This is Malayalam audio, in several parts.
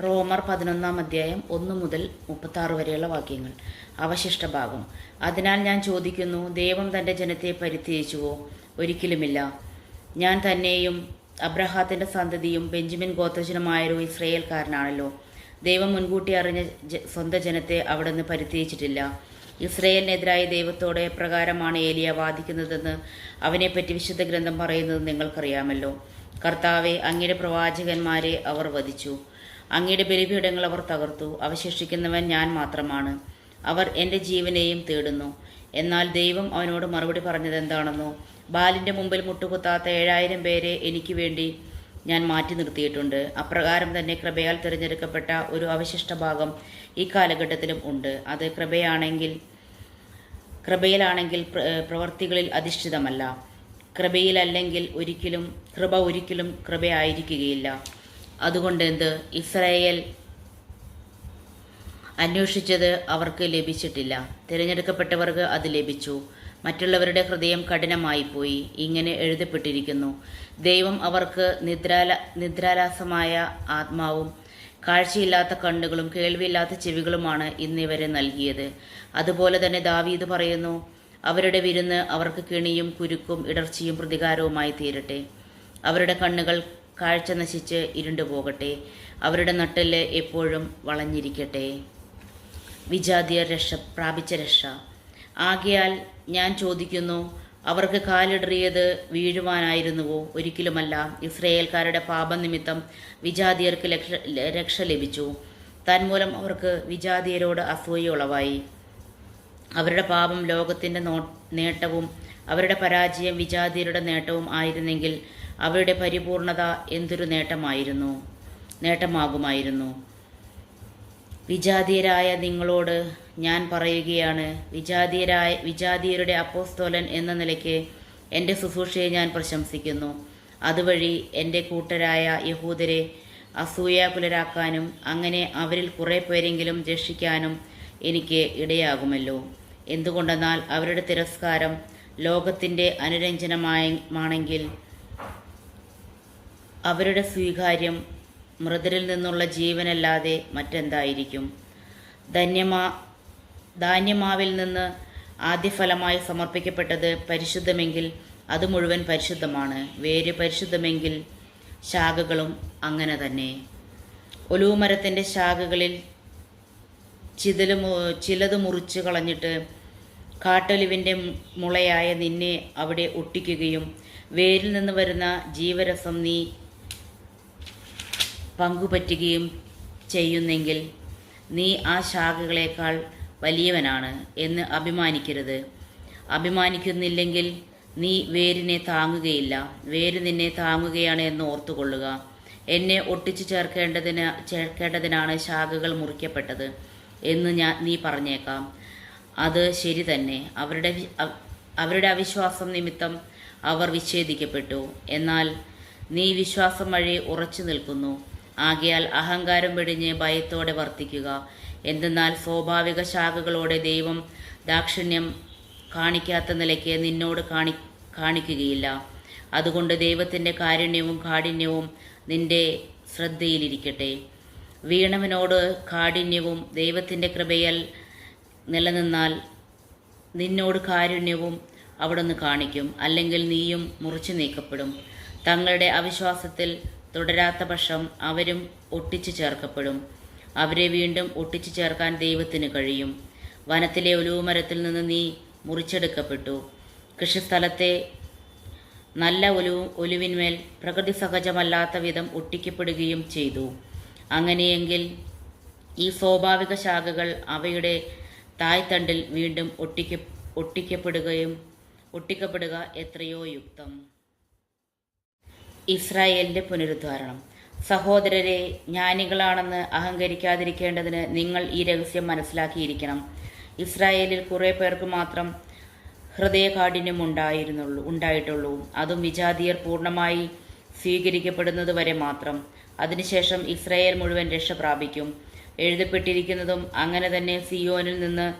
റോമർ പതിനൊന്നാം അധ്യായം ഒന്ന് മുതൽ മുപ്പത്താറ് വരെയുള്ള വാക്യങ്ങൾ. അവശിഷ്ട ഭാഗം. അതിനാൽ ഞാൻ ചോദിക്കുന്നു ദൈവം തന്റെ ജനത്തെ പരിത്യജിച്ചുവോ? ഒരിക്കലുമില്ല. ഞാൻ തന്നെയും അബ്രഹാത്തിന്റെ സന്തതിയും ബെഞ്ചമിൻ ഗോത്രജനുമായൊരു ഇസ്രയേൽക്കാരനാണല്ലോ. ദൈവം മുൻകൂട്ടി അറിഞ്ഞ സ്വന്തം ജനത്തെ അവിടെ നിന്ന് പരിത്യജിച്ചിട്ടില്ല. ഇസ്രയേലിനെതിരായ ദൈവത്തോട് എപ്രകാരമാണ് ഏലിയ വാദിക്കുന്നതെന്ന് അവനെപ്പറ്റി വിശുദ്ധ ഗ്രന്ഥം പറയുന്നത് നിങ്ങൾക്കറിയാമല്ലോ. കർത്താവെ അങ്ങയുടെ പ്രവാചകന്മാരെ അവർ വധിച്ചു. അങ്ങയുടെ ബലിപീഠങ്ങൾ അവർ തകർത്തു. അവശേഷിക്കുന്നവൻ ഞാൻ മാത്രമാണ്. അവർ എന്റെ ജീവനെയും തേടുന്നു. എന്നാൽ ദൈവം അവനോട് മറുപടി പറഞ്ഞത് എന്താണെന്നോ ബാലിന്റെ മുമ്പിൽ മുട്ടുകുത്താത്ത ഏഴായിരം പേരെ എനിക്ക് വേണ്ടി ഞാൻ മാറ്റി നിർത്തിയിട്ടുണ്ട്. അപ്രകാരം തന്നെ കൃപയാൽ തിരഞ്ഞെടുക്കപ്പെട്ട ഒരു അവശിഷ്ട ഭാഗം ഈ കാലഘട്ടത്തിലും ഉണ്ട്. അത് കൃപയാണെങ്കിൽ കൃപയിലാണെങ്കിൽ പ്രവർത്തികളിൽ അധിഷ്ഠിതമല്ല. കൃപയിലല്ലെങ്കിൽ ഒരിക്കലും കൃപ ഒരിക്കലും കൃപയായിരിക്കുകയില്ല. അതുകൊണ്ട് എന്ത് ഇസ്രായേൽ അന്വേഷിച്ചത് അവർക്ക് ലഭിച്ചിട്ടില്ല. തിരഞ്ഞെടുക്കപ്പെട്ടവർക്ക് അത് ലഭിച്ചു. മറ്റുള്ളവരുടെ ഹൃദയം കഠിനമായിപ്പോയി. ഇങ്ങനെ എഴുതപ്പെട്ടിരിക്കുന്നു. ദൈവം അവർക്ക് നിദ്രാല നിദ്രാലാസമായ ആത്മാവും കാഴ്ചയില്ലാത്ത കണ്ണുകളും കേൾവിയില്ലാത്ത ചെവികളുമാണ് ഇന്നിവരെ നൽകിയത്. അതുപോലെ തന്നെ ദാവീദ് പറയുന്നു അവരുടെ വിരുന്ന് അവർക്ക് കിണിയും കുരുക്കും ഇടർച്ചയും പ്രതികാരവുമായി തീരട്ടെ. അവരുടെ കണ്ണുകൾ കാഴ്ച നശിച്ച് ഇരുണ്ടു പോകട്ടെ. അവരുടെ നട്ടെല്ല് എപ്പോഴും വളഞ്ഞിരിക്കട്ടെ. വിജാതിയർ രക്ഷ പ്രാപിച്ച രക്ഷ. ആകയാൽ ഞാൻ ചോദിക്കുന്നു അവർക്ക് കാലിടറിയത് വീഴുവാനായിരുന്നുവോ? ഒരിക്കലുമല്ല. ഇസ്രയേൽക്കാരുടെ പാപനിമിത്തം വിജാതിയർക്ക് ലക്ഷ രക്ഷ ലഭിച്ചു. തന്മൂലം അവർക്ക് വിജാതിയരോട് അസൂയ ഉളവായി അവരുടെ പാപം ലോകത്തിന്റെ നോ നേട്ടവും അവരുടെ പരാജയം വിജാതിയരുടെ നേട്ടവും ആയിരുന്നെങ്കിൽ അവരുടെ പരിപൂർണത എന്തൊരു നേട്ടമായിരുന്നു? നേട്ടമാകുമായിരുന്നു. വിജാതീയരായ നിങ്ങളോട് ഞാൻ പറയുകയാണ് വിജാതീയരായ വിജാതീയരുടെ അപ്പോസ്തോലൻ എന്ന നിലയ്ക്ക് എന്റെ ശുശ്രൂഷയെ ഞാൻ പ്രശംസിക്കുന്നു. അതുവഴി എന്റെ കൂട്ടരായ യഹൂദരെ അസൂയാകുലരാക്കാനും അങ്ങനെ അവരിൽ കുറേ പേരെങ്കിലും രക്ഷിക്കാനും എനിക്ക് ഇടയാകുമല്ലോ. എന്തുകൊണ്ടെന്നാൽ അവരുടെ തിരസ്കാരം ലോകത്തിന്റെ അനുരഞ്ജനമാണെങ്കിൽ അവരുടെ സ്വീകാര്യം മൃതരിൽ നിന്നുള്ള ജീവനല്ലാതെ മറ്റെന്തായിരിക്കും? ധന്യമാ ധാന്യമാവിൽ നിന്ന് ആദ്യഫലമായി സമർപ്പിക്കപ്പെട്ടത് പരിശുദ്ധമെങ്കിൽ അത് മുഴുവൻ പരിശുദ്ധമാണ്. വേര് പരിശുദ്ധമെങ്കിൽ ശാഖകളും അങ്ങനെ തന്നെ. ഒലുവുമരത്തിന്റെ ശാഖകളിൽ ചിതൽ ചിലത് മുറിച്ച് കളഞ്ഞിട്ട് കാട്ടൊലിവിന്റെ മുളയായ നിന്നെ അവിടെ ഒട്ടിക്കുകയും വേരിൽ നിന്ന് വരുന്ന ജീവരസം നീ പങ്കുപറ്റുകയും ചെയ്യുന്നെങ്കിൽ നീ ആ ശാഖകളേക്കാൾ വലിയവനാണ് എന്ന് അഭിമാനിക്കരുത്. അഭിമാനിക്കുന്നില്ലെങ്കിൽ നീ വേരിനെ താങ്ങുകയില്ല. വേര് നിന്നെ താങ്ങുകയാണ് എന്ന് ഓർത്തുകൊള്ളുക. എന്നെ ഒട്ടിച്ചു ചേർക്കേണ്ടതിന് ചേർക്കേണ്ടതിനാണ് ശാഖകൾ മുറിക്കപ്പെട്ടത് എന്ന് ഞാൻ നീ പറഞ്ഞേക്കാം. അത് ശരി തന്നെ. അവരുടെ അവരുടെ അവിശ്വാസം നിമിത്തം അവർ വിച്ഛേദിക്കപ്പെട്ടു. എന്നാൽ നീ വിശ്വാസം വഴി ഉറച്ചു നിൽക്കുന്നു. ആകയാൽ അഹങ്കാരം വെടിഞ്ഞ് ഭയത്തോടെ വർത്തിക്കുക. എന്തെന്നാൽ സ്വാഭാവിക ശാഖകളോടെ ദൈവം ദാക്ഷിണ്യം കാണിക്കാത്ത നിലയ്ക്ക് നിന്നോട് കാണി കാണിക്കുകയില്ല. അതുകൊണ്ട് ദൈവത്തിന്റെ കാരുണ്യവും കാഠിന്യവും നിന്റെ ശ്രദ്ധയിലിരിക്കട്ടെ. വീണവനോട് കാഠിന്യവും ദൈവത്തിന്റെ കൃപയാൽ നിലനിന്നാൽ നിന്നോട് കാരുണ്യവും അവിടുന്ന് കാണിക്കും. അല്ലെങ്കിൽ നീയും മുറിച്ചു നീക്കപ്പെടും. തങ്ങളുടെ അവിശ്വാസത്തിൽ തുടരാത്ത പക്ഷം അവരും ഒട്ടിച്ചു ചേർക്കപ്പെടും. അവരെ വീണ്ടും ഒട്ടിച്ചു ചേർക്കാൻ ദൈവത്തിന് കഴിയും. വനത്തിലെ ഒലുവുമരത്തിൽ നിന്ന് നീ മുറിച്ചെടുക്കപ്പെട്ടു. കൃഷിസ്ഥലത്തെ നല്ല ഒലു ഒലുവിന്മേൽ പ്രകൃതി സഹജമല്ലാത്ത വിധം ഒട്ടിക്കപ്പെടുകയും ചെയ്തു. അങ്ങനെയെങ്കിൽ ഈ സ്വാഭാവിക ശാഖകൾ അവയുടെ തായ്തണ്ടിൽ വീണ്ടും ഒട്ടിക്ക ഒട്ടിക്കപ്പെടുകയും ഒട്ടിക്കപ്പെടുക എത്രയോ യുക്തം. ഇസ്രായേലിന്റെ പുനരുദ്ധാരണം. സഹോദരരെ ജ്ഞാനികളാണെന്ന് അഹങ്കരിക്കാതിരിക്കേണ്ടതിന് നിങ്ങൾ ഈ രഹസ്യം മനസ്സിലാക്കിയിരിക്കണം. ഇസ്രായേലിൽ കുറേ പേർക്ക് മാത്രം ഹൃദയകാഠിന്യം ഉണ്ടായിരുന്നുള്ളൂ ഉണ്ടായിട്ടുള്ളൂ. അതും വിജാതിയർ പൂർണമായി സ്വീകരിക്കപ്പെടുന്നത് വരെ മാത്രം. അതിനുശേഷം ഇസ്രായേൽ മുഴുവൻ രക്ഷ പ്രാപിക്കും. എഴുതപ്പെട്ടിരിക്കുന്നതും അങ്ങനെ തന്നെ സിയോനിൽ നിന്ന്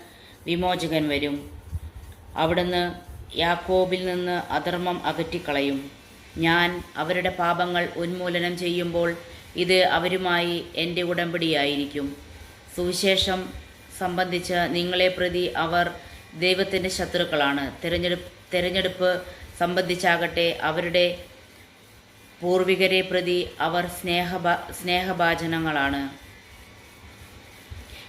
വിമോചകൻ വരും. അവിടുന്ന് യാക്കോബിൽ നിന്ന് അധർമ്മം അകറ്റിക്കളയും. ഞാൻ അവരുടെ പാപങ്ങൾ ഉന്മൂലനം ചെയ്യുമ്പോൾ ഇത് അവരുമായി എന്റെ ഉടമ്പടിയായിരിക്കും. സുവിശേഷം സംബന്ധിച്ച് നിങ്ങളെ പ്രതി അവർ ദൈവത്തിന്റെ ശത്രുക്കളാണ്. തിരഞ്ഞെടുപ്പ് തിരഞ്ഞെടുപ്പ് സംബന്ധിച്ചാകട്ടെ അവരുടെ പൂർവികരെ പ്രതി അവർ സ്നേഹഭാ സ്നേഹഭാചനങ്ങളാണ്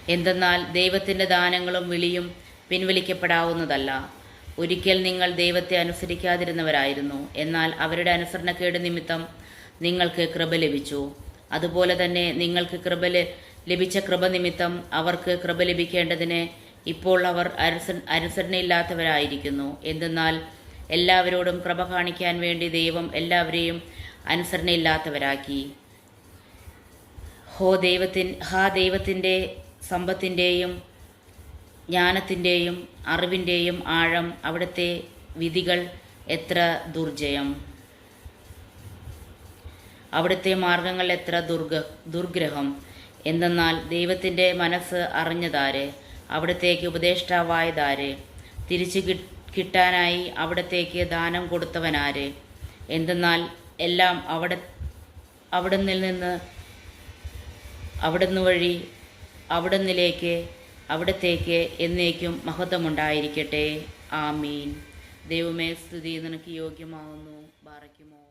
എന്തെന്നാൽ ദൈവത്തിന്റെ ദാനങ്ങളും വിളിയും പിൻവലിക്കപ്പെടാവുന്നതല്ല. ഒരിക്കൽ നിങ്ങൾ ദൈവത്തെ അനുസരിക്കാതിരുന്നവരായിരുന്നു. എന്നാൽ അവരുടെ അനുസരണക്കേട് നിമിത്തം നിങ്ങൾക്ക് കൃപ ലഭിച്ചു. അതുപോലെ തന്നെ നിങ്ങൾക്ക് കൃപ ലഭിച്ച കൃപ നിമിത്തം അവർക്ക് കൃപ ലഭിക്കേണ്ടതിന് ഇപ്പോൾ അവർ അനുസ അനുസരണയില്ലാത്തവരായിരിക്കുന്നു. എന്തെന്നാൽ എല്ലാവരോടും കൃപ കാണിക്കാൻ വേണ്ടി ദൈവം എല്ലാവരെയും അനുസരണയില്ലാത്തവരാക്കി. ഹോ ദൈവത്തിൻ ഹാ ദൈവത്തിന്റെ സമ്പത്തിന്റെയും ജ്ഞാനത്തിന്റെയും അറിവിന്റെയും ആഴം അവിടുത്തെ വിധികൾ എത്ര ദുർജയം? അവിടുത്തെ മാർഗങ്ങൾ എത്ര ദുർഗ ദുർഗ്രഹം? എന്തെന്നാൽ ദൈവത്തിന്റെ മനസ്സ് അറിഞ്ഞതാര്? അവിടത്തേക്ക് ഉപദേഷ്ടാവായതാര്? തിരിച്ചു കിട്ടാനായി അവിടത്തേക്ക് ദാനം കൊടുത്തവനാര്? എന്തെന്നാൽ എല്ലാം അവിടെ അവിടുന്നിൽ നിന്ന് അവിടുന്ന് വഴി അവിടുന്നിലേക്ക് അവിടത്തേക്ക് എന്നേക്കും മഹത്വമുണ്ടായിരിക്കട്ടെ. ആമീൻ. ദൈവമേ സ്തുതി. നിനക്ക് യോഗ്യമാവുന്നു. ബാറയ്ക്കുമോ?